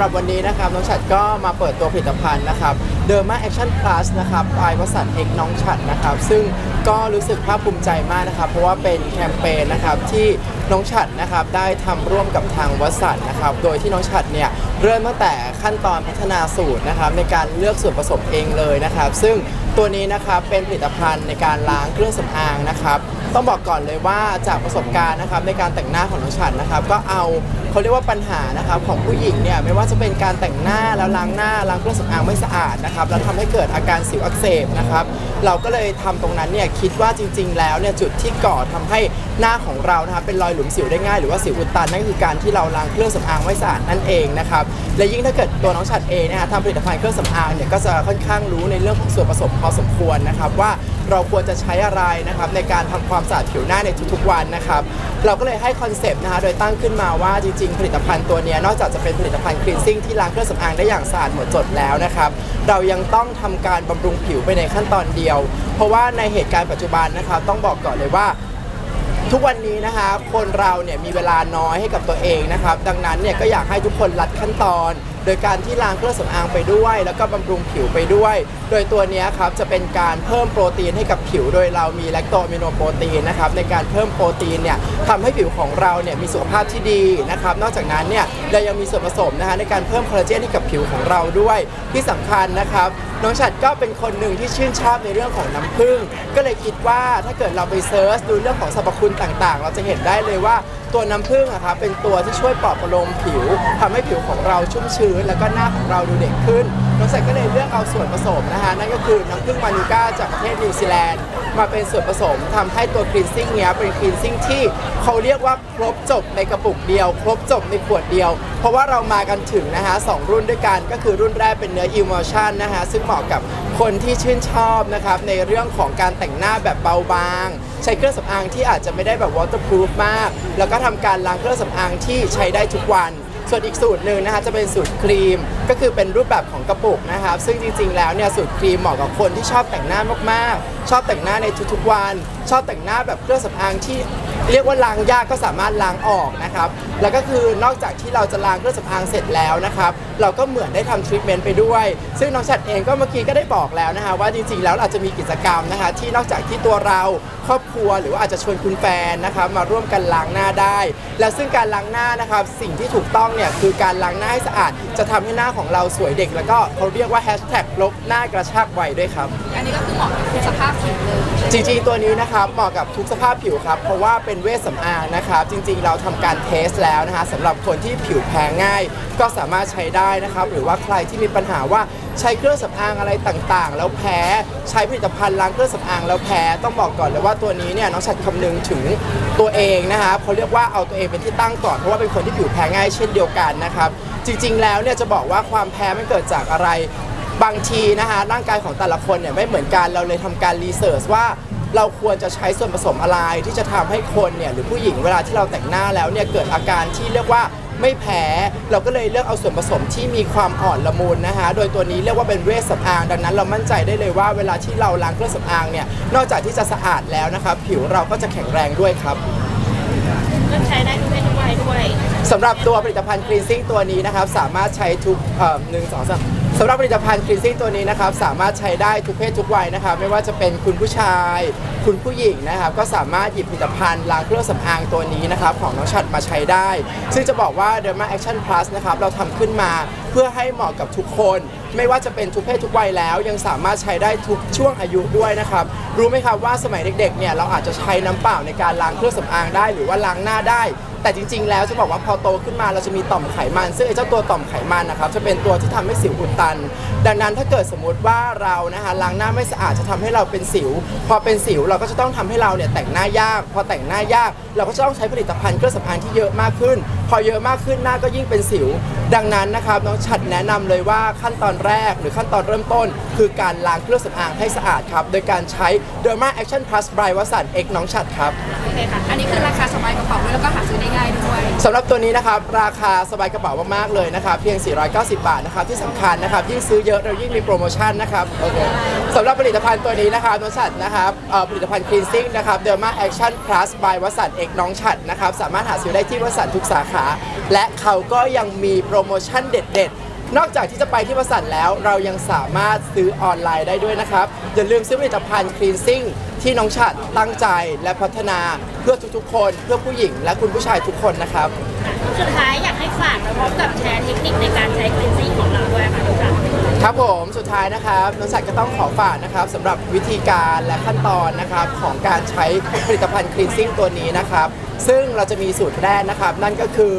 หรับวันนี้นะครับน้องฉัดก็มาเปิดตัวผลิตภัณฑ์นะครับเดอร์มาแอคชั่นพลัสนะครับปลายวสันเอกน้องฉัดนะครับ ซึ่งก็รู้สึกภาคภูมิใจมากนะครับ เพราะว่าเป็นแคมเปญนะครับที่ น้องฉัดนะครับได้ทำร่วมกับทางวสันนะครับ โดยที่น้องฉัดเนี่ยเริ่มตั้งแต่ขั้นตอนพัฒนาสูตรนะครับในการเลือกส่วนผสมเองเลยนะครับ ซึ่งตัวนี้นะครับเป็นผลิตภัณฑ์ในการล้างเครื่องสำอางนะครับ ต้องบอกก่อนเลยว่าจากประสบการณ์นะครับในการแต่งหน้าของน้องฉันนะครับก็เอาเขาเรียกว่าปัญหานะครับของผู้หญิงเนี่ยไม่ว่าจะเป็นการแต่งหน้าแล้วล้างหน้าล้างเครื่องสำอางไม่สะอาดนะครับแล้วทำให้เกิดอาการสิวอักเสบนะครับเราก็เลยทำตรงนั้นเนี่ยคิดว่าจริง ๆ แล้วเนี่ยจุดที่ก่อทำให้หน้าของเรานะครับเป็นรอยหลุมสิวได้ง่ายหรือว่าสิวอุดตันนั่นคือการที่เราล้างเครื่องสำอางไม่สะอาดนั่นเองนะครับและยิ่งถ้าเกิดตัวน้องฉัดเองนะฮะทำผลิตภัณฑ์เครื่องสำอางเนี่ยก็จะค่อนข้างรู้ในเรื่องของส่วนผสมพอสมควรนะครับว่าเราควรจะใช้อะไรนะครับในการทำความสะอาดผิวหน้าในทุกๆวันนะครับเราก็เลยให้คอนเซปต์นะคะโดยตั้งขึ้นมาว่าจริงๆ ผลิตภัณฑ์ตัวเนี้ยนอกจากจะเป็นผลิตภัณฑ์คลีนซิ่งที่ล้างเครื่องสำอางได้อย่างสะอาดหมดจดแล้วนะครับเรายังต้องทำการบำรุงผิวไปในขั้นตอนเดียว เพราะว่าในเหตุการณ์ปัจจุบันนะครับต้องบอกก่อนเลยว่า ทุกวันนี้นะคะคนเราเนี่ยมีเวลาน้อยให้กับตัวเองนะครับ ดังนั้นเนี่ยก็อยากให้ทุกคนรัดขั้นตอนโดยการที่ล้างเครื่องสำอางไปด้วย แล้วก็บำรุงผิวไปด้วย โดยตัวนี้ครับจะเป็นการเพิ่มโปรตีนให้กับผิว โดยเรามีแลคโตอะมิโนโปรตีนนะครับในการเพิ่มโปรตีนเนี่ยทำให้ผิวของเราเนี่ยมีสุขภาพที่ดีนะครับนอกจากนั้นเนี่ยเรายังมีส่วนผสมนะคะในการเพิ่มคอลลาเจนให้กับผิวของเราด้วย ที่สำคัญนะครับน้องฉัดก็เป็นคนหนึ่งที่ชื่นชอบในเรื่องของน้ำผึ้งก็เลยคิดว่าถ้าเกิดเราไปเซิร์ชดูเรื่องของสรรพคุณต่างๆ เราจะเห็นได้เลยว่า ตัวน้ำผึ้งอะครับเป็นตัวที่ช่วยปลอบประโลมผิวทำให้ผิวของเราชุ่มชื้น แล้วก็หน้าของเราดูเด็กขึ้นน้องฉัดก็เลยเลือกเอาส่วนผสมนะคะนั่นก็คือน้ำผึ้งมานูก้าจากประเทศนิวซีแลนด์มาเป็นส่วนผสมทำให้ตัวคลีนซิ่งเนี้ยเป็นคลีนซิ่งที่เขาเรียกว่าครบจบในกระปุกเดียว ครบจบในขวดเดียว เพราะว่าเรามากันถึงนะคะสองรุ่นด้วยกันก็คือรุ่นแรกเป็นเนื้อ emulsion นะคะซึ่งเหมาะกับคนที่ชื่นชอบนะครับในเรื่องของการแต่งหน้าแบบเบาบาง ใช้เครื่องสำอางที่อาจจะไม่ได้แบบ waterproof มาก แล้วก็ทำการล้างเครื่องสำอางที่ใช้ได้ทุกวัน ส่วนอีกสูตรหนึ่งนะคะจะเป็นสูตรครีมก็คือเป็นรูปแบบของกระปุกนะครับ ซึ่งจริงๆแล้วเนี่ยสูตรครีมเหมาะกับคนที่ชอบแต่งหน้ามากๆ ชอบแต่งหน้าในทุกๆวัน ชอบแต่งหน้าแบบเครื่องสำอางที่ เรียกว่าล้างยากก็สามารถล้างออกนะครับ แล้วก็คือนอกจากที่เราจะล้างเครื่องสำอางเสร็จแล้วนะครับ เราก็เหมือนได้ทำทรีทเมนต์ไปด้วย ซึ่งน้องชัดเองก็เมื่อกี้ก็ได้บอกแล้วนะคะว่าจริงๆแล้วเราจะมีกิจกรรมนะคะ ที่นอกจากที่ตัวเราครอบครัวหรือว่าอาจจะชวนคุณแฟนนะครับมาร่วมกันล้างหน้าได้ แล้วซึ่งการล้างหน้านะครับสิ่งที่ถูกต้องเนี่ยคือการล้างหน้าให้สะอาด จะทำให้หน้าของเราสวยเด็ก แล้วก็เขาเรียกว่าแฮชแท็กลบหน้ากระชากไวด้วยครับ อันนี้ก็คือเหมาะกับทุกสภาพผิวเลยจริงๆตัวนี้นะครับเหมาะกับทุกสภาพผิวครับ เพราะว่าเป็นเวชสำอางนะครับ จริงๆเราทำการเทสแล้วนะคะสำหรับคนที่ผิวแพ้ง่าย ก็สามารถใช้ได้นะครับ หรือว่าใครที่มีปัญหาว่าใช้เครื่องสำอางอะไรต่างๆ แล้วแพ้ใช้ผลิตภัณฑ์ล้างเครื่องสำอางแล้วแพ้ต้องบอกก่อนเลยว่าตัวนี้เนี่ยน้องชัดคำนึงถึงตัวเองนะครับเขาเรียกว่าเอาตัวเองเป็นที่ตั้งก่อนเพราะว่าเป็นคนที่ผิวแพ้ง่ายเช่นเดียวกันนะครับ จริงๆแล้วเนี่ยจะบอกว่าความแพ้มันเกิดจากอะไร บางทีนะคะร่างกายของแต่ละคนเนี่ยไม่เหมือนกันเราเลยทำการรีเสิร์ชว่า เราควรจะใช้ส่วนผสมอะไรที่จะทำให้คนเนี่ยหรือผู้หญิงเวลาที่เราแต่งหน้าแล้วเนี่ยเกิดอาการที่เรียกว่าไม่แพ้ เราก็เลยเลือกเอาส่วนผสมที่มีความอ่อนละมุนนะคะโดยตัวนี้เรียกว่าเป็นเวชสำอาง ดังนั้นเรามั่นใจได้เลยว่าเวลาที่เราล้างเครื่องสำอางเนี่ยนอกจากที่จะสะอาดแล้วนะครับผิวเราก็จะแข็งแรงด้วยครับ เลือกใช้ได้ทุกเพศทุกวัยด้วย สำหรับตัวผลิตภัณฑ์คลีนซิ่งตัวนี้นะครับ สามารถใช้ทุกเอ่อหนึ่งสองสาม สำหรับผลิตภัณฑ์คลีนซิ่งตัวนี้นะครับสามารถใช้ได้ทุกเพศทุกวัยนะครับไม่ว่าจะเป็นคุณผู้ชาย คุณผู้หญิงนะครับก็สามารถหยิบผลิตภัณฑ์ล้างเครื่องสำอางตัวนี้นะครับของน้องฉัดมาใช้ได้ ซึ่งจะบอกว่า Derma Action Plus นะครับเราทำขึ้นมาเพื่อให้เหมาะกับทุกคน ไม่ว่าจะเป็นทุกเพศทุกวัยแล้ว ยังสามารถใช้ได้ทุกช่วงอายุด้วยนะครับรู้ไหมครับว่าสมัยเด็กๆเนี่ยเราอาจจะใช้น้ำเปล่าในการล้างเครื่องสำอางได้ หรือว่าล้างหน้าได้ แต่จริง ๆ แล้วจะบอกว่าพอโตขึ้นมาเราจะมีต่อมไขมัน ซึ่งไอ้เจ้าตัวต่อมไขมันนะครับจะเป็นตัวที่ทำให้สิวอุดตัน ดังนั้นถ้าเกิดสมมติว่าเรานะคะล้างหน้าไม่สะอาดจะทำให้เราเป็นสิว พอเป็นสิวเราก็จะต้องทำให้เราเนี่ยแต่งหน้ายาก พอแต่งหน้ายาก เราก็จะต้องใช้ผลิตภัณฑ์เครื่องสำอางที่เยอะมากขึ้น พอเยอะมากขึ้นหน้าก็ยิ่งเป็นสิว ดังนั้นนะครับน้องฉัดแนะนำเลยว่าขั้นตอนแรกหรือขั้นตอนเริ่มต้น คือการล้างเครื่องสำอางให้สะอาดครับ โดยการใช้ Derma Action Plus by วสัน X น้องฉัดครับโอเคค่ะอันนี้คือราคาสบายกระเป๋าด้วยแล้วก็หาซื้อได้ง่ายด้วยสำหรับตัวนี้นะครับราคาสบายกระเป๋ามากๆเลยนะครับเพียง 490 บาทนะครับที่สำคัญนะครับยิ่งซื้อเยอะเรายิ่งมีโปรโมชั่นนะครับโอเคสำหรับผลิตภัณฑ์ตัวนี้นะครับน้องฉัดนะครับเอ่อผลิตภัณฑ์ cleansing นะครับ Derma Action Plus by วสันเอกน้องฉัดนะครับสามารถหาซื้อได้ที่วสันทุกสาขาและเขาก็ยังมีโปรโมชั่นเด็ด ๆ นอกจากที่จะไปที่บริษัทแล้ว เรายังสามารถซื้อออนไลน์ได้ด้วยนะครับ อย่าลืมซื้อผลิตภัณฑ์คลีนซิ่งที่น้องฉัดตั้งใจและพัฒนาเพื่อทุกๆ คน เพื่อผู้หญิงและคุณผู้ชายทุกคนนะครับ สุดท้ายอยาก ให้ฝากแล้วพร้อมกับแชร์เทคนิคในการใช้คลีนซิ่งของเราด้วยค่ะทุกท่านครับผมสุดท้ายนะครับน้องสัตว์ก็ต้องขอฝากนะครับสำหรับวิธีการและขั้นตอนนะครับของการใช้ผลิตภัณฑ์คลีนซิ่งตัวนี้นะครับ ซึ่งเราจะมีสูตรแรกนะครับ นั่นก็คือ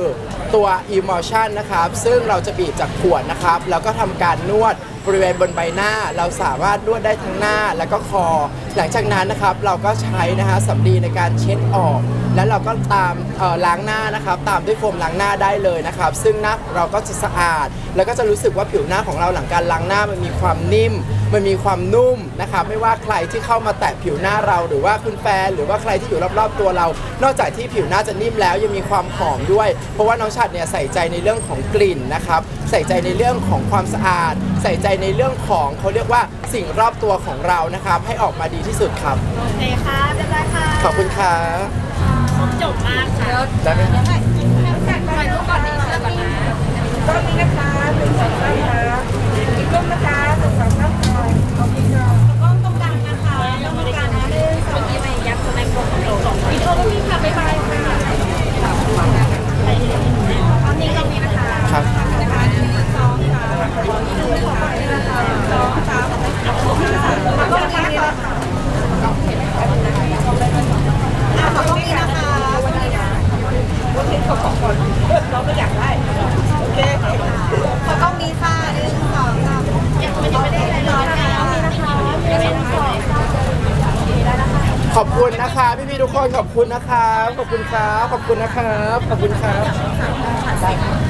ตัว Emulsion นะครับ ซึ่งเราจะบีบจากขวดนะครับ แล้วก็ทำการนวดบริเวณบนใบหน้า เราสามารถนวดได้ทั้งหน้าแล้วก็คอ หลังจากนั้นนะครับเราก็ใช้นะฮะสำลีในการเช็ดออก แล้วเราก็ตามล้างหน้านะครับ ตามด้วยโฟมล้างหน้าได้เลยนะครับ ซึ่งหน้าเราก็จะสะอาด แล้วก็จะรู้สึกว่าผิวหน้าของเราหลังการล้างหน้ามันมีความนิ่ม มันมีความนุ่มนะครับไม่ว่าใครที่เข้ามาแตะผิวหน้าเรา หรือว่าคุณแฟน หรือว่าใครที่อยู่รอบๆตัวเรา นอกจากที่ผิวหน้าจะนิ่มแล้วยังมีความหอมด้วย เพราะว่าน้องชัดเนี่ยใส่ใจในเรื่องของกลิ่นนะครับใส่ใจในเรื่องของความสะอาด ใส่ใจในเรื่องของเขาเรียกว่าสิ่งรอบตัวของเรานะครับให้ออกมาดีที่สุดครับโอเคค่ะเรียบร้อยค่ะขอบคุณครับครบจบมากค่ะได้ไหมถ่ายรูปก่อนดีเสื้อก่อนนะตอนนี้นะคะหนึ่งสองสามค่ะอีกรูปนะคะหนึ่งสองสาม ค่ะขอบคุณค่ะ กล้องตรงกลางนะคะตรงกลางนะหนึ่งสองที่ไปยักษ์แสดงตัวของเราสองวิดีโอก็มีค่ะบ๊ายบายค่ะตอนนี้ตรงนี้นะคะ ครับ นะคะหนึ่งสองสามขอบคุณค่ะหนึ่งสองสามขอบคุณค่ะขอบคุณค่ะขอบคุณนะคะขอบคุณนะคะวันนี้นะวันนี้ขอบคุณเราก็อยากได้โอเคขอกล้องนี้ค่ะหนึ่งสองสาม ยังไม่ได้อะไรร้อนนะมีนะคะมีนะคะ ขอบคุณนะคะ พี่ๆทุกคนขอบคุณนะครับ ขอบคุณครับ ขอบคุณนะครับ ขอบคุณครับ